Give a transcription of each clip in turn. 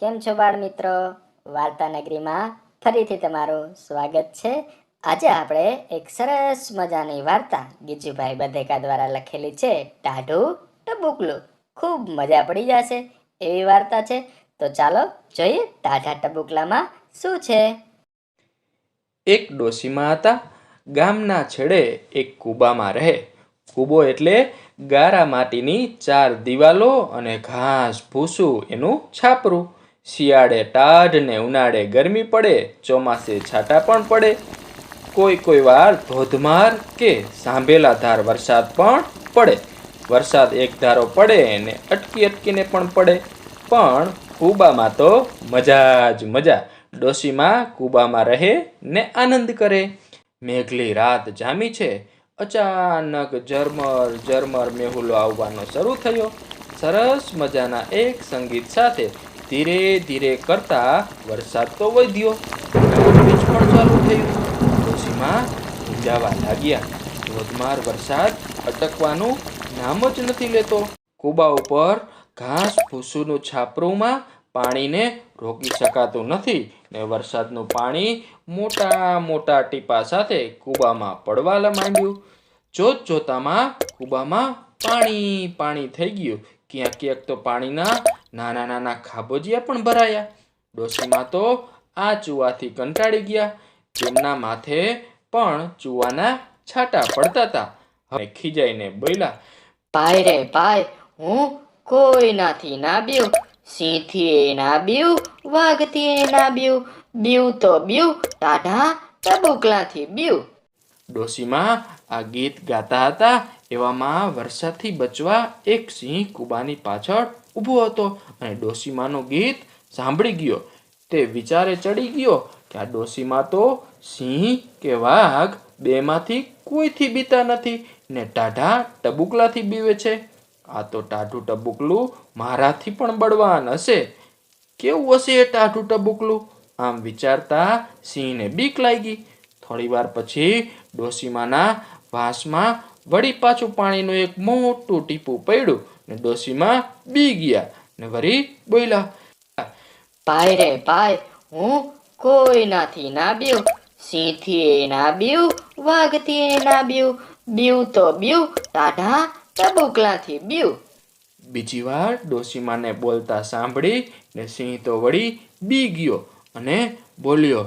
કેમ છો બાળ મિત્રો? વાર્તા નગરીમાં ફરીથી તમારું સ્વાગત છે. આજે આપણે એક સરસ મજાની વાર્તા ગીજુભાઈ બધેકા દ્વારા લખેલી છે. ટાઢું ટબુકલું. ખૂબ મજા પડી જશે એવી વાર્તા છે. તો ચાલો જોઈએ ટાઢા ટબુકલામાં શું છે? એક ડોશીમાં હતા. ગામના છેડે એક કૂબામાં રહે. કૂબો એટલે ગારા માટીની ચાર દિવાલો અને ઘાસ ભૂસું એનું છાપરું. શિયાળે ટાઢ ને ઉનાળે ગરમી પડે, ચોમાસે છાંટા પણ પડે. કોઈ કોઈ વાર ધોધમાર કે સાંભેલા ધાર વરસાદ પણ પડે. વરસાદ એક ધારો પડે ને અટકી અટકીને પણ પડે. પણ કૂબામાં તો મજા જ મજા. ડોશીમાં કૂબામાં રહે ને આનંદ કરે. મેઘલી રાત જામી છે. અચાનક ઝરમર ઝરમર મેહુલો આવવાનો શરૂ થયો. સરસ મજાના એક સંગીત સાથે ધીરે ધીરે કરતા વરસાદ તો વધ્યો. ગાજવીજ પણ ચાલુ થયું. ડોશીમાં ભીંજાવા લાગ્યા. ધોધમાર વરસાદ અટકવાનું નામ જ નથી લેતો. કુબા ઉપર ઘાસ ભૂસુનું છાપરુંમાં પાણીને રોકી શકાતું નથી ને વરસાદનું પાણી મોટા મોટા ટીપા સાથે કૂબામાં પડવા માંડ્યું. જોત જોતામાં કૂબામાં પાણી પાણી થઈ ગયું. ક્યાંક ક્યાંક તો પાણીના નાના નાના ખાબોજિયા પણ ભરાયા. ડોશીમાં તો આ ચૂવાથી કંટાળી ગયા. તેમના માથે પણ ચૂવાના છાંટા પડતા હતા. હવે ખીજાઈને બોલ્યા, ભાઈ રે ભાઈ, હું કોઈનાથી ના બીવ સિંહથી ના બીવ વાઘથી ના બીવ બીવ તો બીઉં ટાઢા ટબુકલાથી બીઉં ડોશીમાં આ ગીત ગાતા હતા. એવામાં વરસાદથી બચવા એક સિંહ કુબાની પાછળ ઊભો હતો અને ડોશીમાનું ગીત સાંભળી ગયો. તે વિચારે ચડી ગયો કે આ ડોશીમાં તો સિંહ કે વાઘ બેમાંથી કોઈથી બીતા નથી ને ટાઢા ટબુકલાથી બીવે છે. આ તો ટાઢું ટબુકલું મારાથી પણ બળવાન હશે. કેવું હશે એ ટાઢું ટબુકલું? આમ વિચારતા સિંહને બીક લાગી. થોડી વાર પછી ડોસીમાના વાંસમાં વળી પાછું પાણીનું એક મોટું ટીપું પડ્યું ને ડોસીમાં બી ગયા ને વળી બોલ્યા, ભાઈ રે ભાઈ, હું કોઈનાથી ના બીવ સિંહથી ના બીવ વાઘથી ના બીવ બીવ તો બીવ ટાઢા ટબુકલાથી બીવ? બીજી વાર ડોસીમાને બોલતા સાંભળી ને સિંહ તો વળી બી ગયો અને બોલ્યો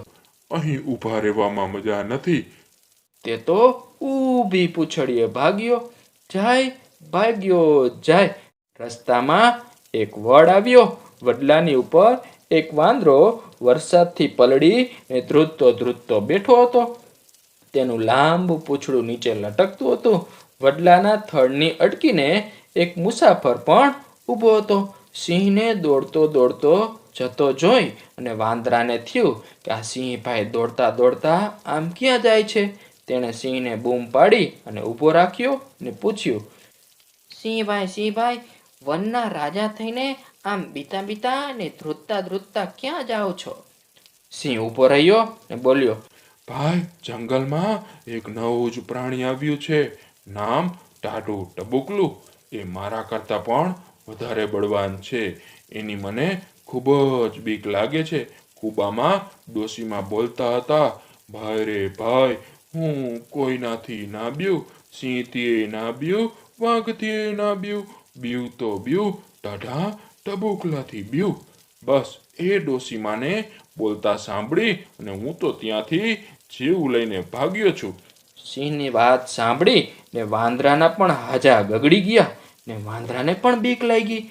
અહીં ઊભા રહેવામાં મજા નથી. તે તો ઊભી પૂંછડીએ ભાગ્યો, જાય ભાગ્યો, જાય. રસ્તામાં એક વડ આવ્યો, વડલાની ઉપર એક વાંદરો વરસાદથી પલળી ધ્રુજતો ધ્રુજતો બેઠો હતો. તેનું લાંબુ પૂંછડું નીચે લટકતું હતું. વડલાના થડની અટકીને એક મુસાફર પણ ઊભો હતો. સિંહને દોડતો દોડતો જતો જોઈ અને વાંદરાને થયું કે આ સિંહભાઈ દોડતા દોડતા આમ ક્યાં જાય છે? તેણે સિંહને બૂમ પાડી અને ઊભો રાખ્યો ને પૂછ્યું, સિંહભાઈ સિંહભાઈ, વનના રાજા થઈને આમ બીતા બીતા અને ધ્રુતતા ધ્રુતતા ક્યાં જાઓ છો? સિંહ ઊભો રહ્યો ને બોલ્યો, ભાઈ, જંગલમાં એક નવું જ પ્રાણી આવ્યું છે. નામ ટાટુ ટબુકલું. એ મારા કરતાં પણ વધારે બળવાન છે. એની મને ખૂબ જ બીક લાગે છે. કૂબામાં ડોશીમાં બોલતા હતા, ભાઈ રે ભાઈ, હું કોઈનાથી ના બ્યું સિંહથી ના બ્યું વાઘથી ના બ્યું બ્યું તો બ્યું ટાઢા ટબુકલાથી બ્યું બસ એ ડોશીમાને બોલતા સાંભળી અને હું તો ત્યાંથી જીવ લઈને ભાગ્યો છું. સિંહની વાત સાંભળી ને વાંદરાના પણ હાજા ગગડી ગયા ને વાંદરાને પણ બીક લાગી.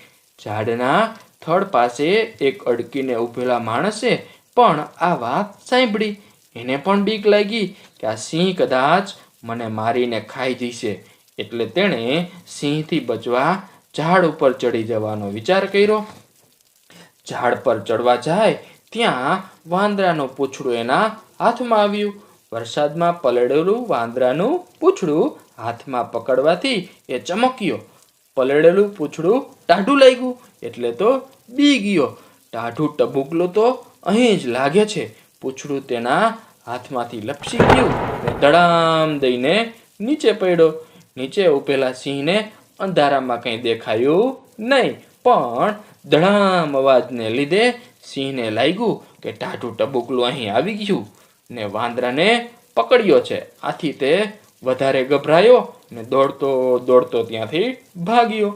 ઝાડના થડ પાસે એક અડકીને ઊભેલા માણસે પણ આ વાત સાંભળી. એને પણ બીક લાગી કે આ સિંહ કદાચ મને મારીને ખાઈ જશે એટલે તેણે સિંહથી બચવા ઝાડ ઉપર ચડી જવાનો વિચાર કર્યો. ઝાડ પર ચડવા જાય ત્યાં વાંદરાનું પૂંછડું એના હાથમાં આવ્યું. વરસાદમાં પલળેલું વાંદરાનું પૂંછડું હાથમાં પકડવાથી એ ચમક્યો. પલળેલું પૂંછડું ટાઢું લાગ્યું. એટલે તો બી ગયો. ટાઢું ટબુકલું તો અહીં જ લાગે છે. પૂંછડું તેના હાથમાંથી લપસી ગયું ને ધડામ દઈને નીચે પડ્યો. નીચે ઉપેલા સિંહને અંધારામાં કંઈ દેખાયું નહીં, પણ ધડામ અવાજને લીધે સિંહને લાગ્યું કે ટાઢું ટબુકલું અહીં આવી ગયું ને વાંદરાને પકડ્યો છે. આથી તે વધારે ગભરાયો ને દોડતો દોડતો ત્યાંથી ભાગ્યો.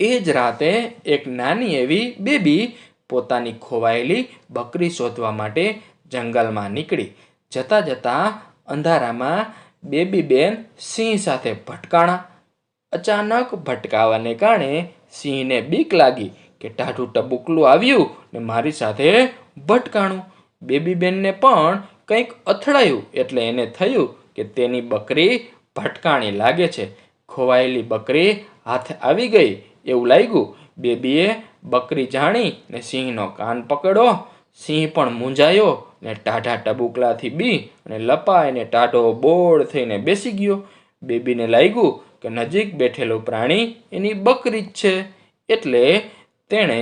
એ જ રાતે એક નાની એવી બેબી પોતાની ખોવાયેલી બકરી શોધવા માટે જંગલમાં નીકળી. જતાં જતાં અંધારામાં બેબી બેન સિંહ સાથે ભટકાણા. અચાનક ભટકાવાને કારણે સિંહને બીક લાગી કે ટાઢું ટબુકલું આવ્યું ને મારી સાથે ભટકાણું. બેબી બેનને પણ કંઈક અથડાયું એટલે એને થયું કે તેની બકરી ભટકાણી લાગે છે. ખોવાયેલી બકરી હાથ આવી ગઈ એવું લાગ્યું બેબીએ બકરી જાણી ને સિંહનો કાન પકડો, સિંહ પણ મૂંઝાયો ને ટાઢા ટબુકલાથી બી અને લપાઈને ટાઢો બોળ થઈને બેસી ગયો. બેબીને લાગ્યું કે નજીક બેઠેલું પ્રાણી એની બકરી જ છે, એટલે તેણે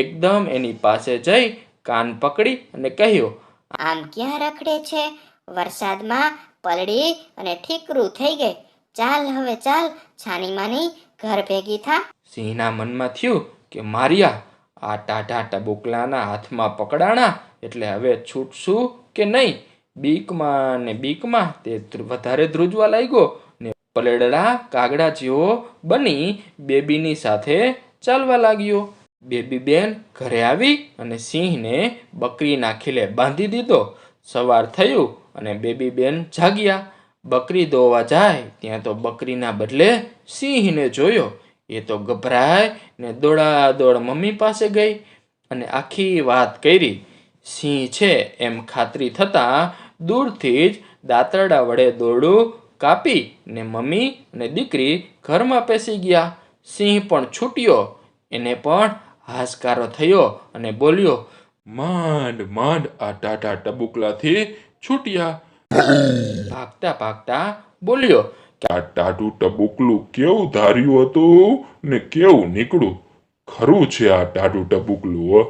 એકદમ એની પાસે જઈ કાન પકડી અને કહ્યું, આમ ક્યાં રખડે છે? વરસાદમાં પલળી અને ઠીકરું થઈ ગઈ. ચાલ હવે ચાલ છાની માની ઘર ભેગી થા. સિંહના મનમાં થયું કે માર્યા, આ ટાઢા ટબુકલાના હાથમાં પકડાણા એટલે હવે છૂટશું કે નહીં? બીકમાં ને બીકમાં તે વધારે ધ્રુજવા લાગ્યો ને પલેડડા કાગડા જેવો બની બેબીની સાથે ચાલવા લાગ્યો. બેબી બેન ઘરે આવી અને સિંહને બકરીના ખીલે બાંધી દીધો. સવાર થયું અને બેબી બેન જાગ્યા. બકરી દોવા જાય ત્યાં તો બકરીના બદલે સિંહને જોયો. એ તો ગભરાય ને દોડા દોડ મમ્મી પાસે ગઈ અને આખી વાત કરી. સિંહ છે એમ ખાતરી થતાં દૂરથી જ દાંતરડા વડે દોરડું કાપી ને મમ્મી અને દીકરી ઘરમાં પેસી ગયા. સિંહ પણ છૂટ્યો. એને પણ હાશકારો થયો અને બોલ્યો માંડ માંડ આ ટાટા ટબુકલાથી છૂટ્યા. ભાગતા ભાગતા બોલ્યો ટાટું ટબુકલું કેવું ધાર્યું હતું ને કેવું નીકળું ખરું છે આ ટાટું ટબુકલું હો.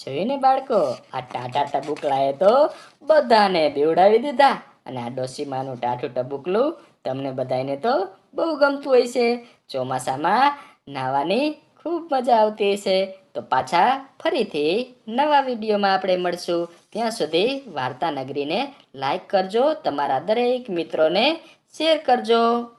જોઈને બાળકો, આ ટાટા ટબુકલાએ તો બધાને બેવડાવી દીધા. અને આ ડોસીમાનું ટાટું ટબુકલું તમને બધાને તો બહુ ગમતું હોય છે. ચોમાસામાં નાવાની ખૂબ મજા આવતી હશે. તો પાછા ફરીથી નવા વિડીયોમાં આપણે મળશું. ત્યાં સુધી વાર્તા નગરીને લાઈક કરજો. તમારા દરેક મિત્રોને શેર કરજો.